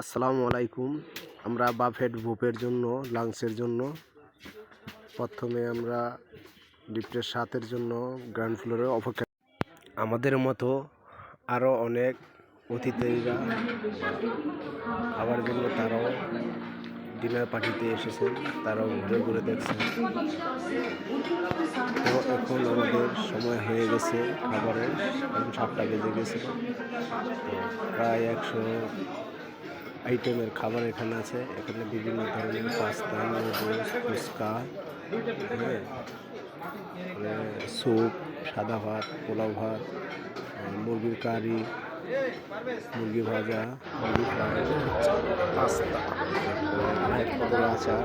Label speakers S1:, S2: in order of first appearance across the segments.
S1: আসসালামু আলাইকুম। আমরা বাফেট ভুপের জন্য, লাংসের জন্য, প্রথমে আমরা লিফটের সাতের জন্য গ্রাউন্ড ফ্লোরে অপেক্ষা আমাদের মতো আরও অনেক অতিথিরা খাবার জন্য তারাও ডিনার পার্টিতে এসেছেন, তারাও ঘুরে ঘুরে দেখছেন। তো এখন আমাদের সময় হয়ে গেছে খাবারের, এখন সাতটা বেজে গেছে। প্রায় একশো আইটেমের খাবার এখানে আছে। এখানে বিভিন্ন ধরনের পাস্তা, নুডলস, ফুচকা হ্যাঁ? স্যুপ, সাদা ভাত, পোলাও ভাত মুরগির কারি, মুরগি ভাজা, মুরগি ফ্রাই পাস্তা আচার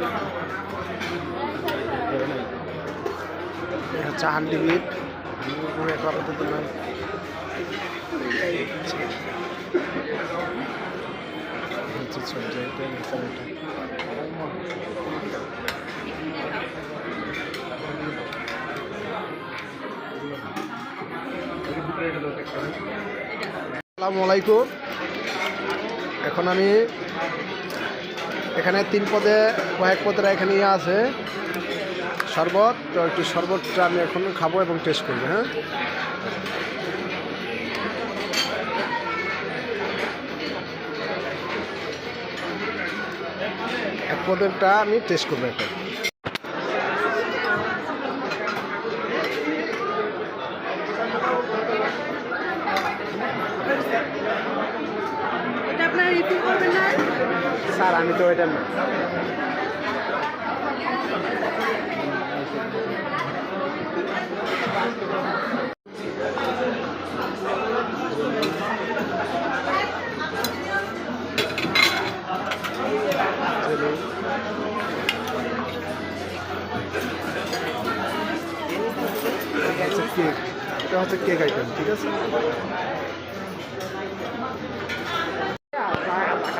S1: এটা হচ্ছে হান্ডি আইটেম এখানে এটা। আসসালামু আলাইকুম। এখন আমি এখানে তিন পদে কয়েক পদের এখানে ইয়ে আছে। শরবত, তো একটু শরবতটা আমি এখন খাব এবং টেস্ট করব হ্যাঁ? এক পদেরটা আমি টেস্ট করব এখন স্যার আমি তো এটা কেক। এটা হচ্ছে কেক আইটেম ঠিক আছে?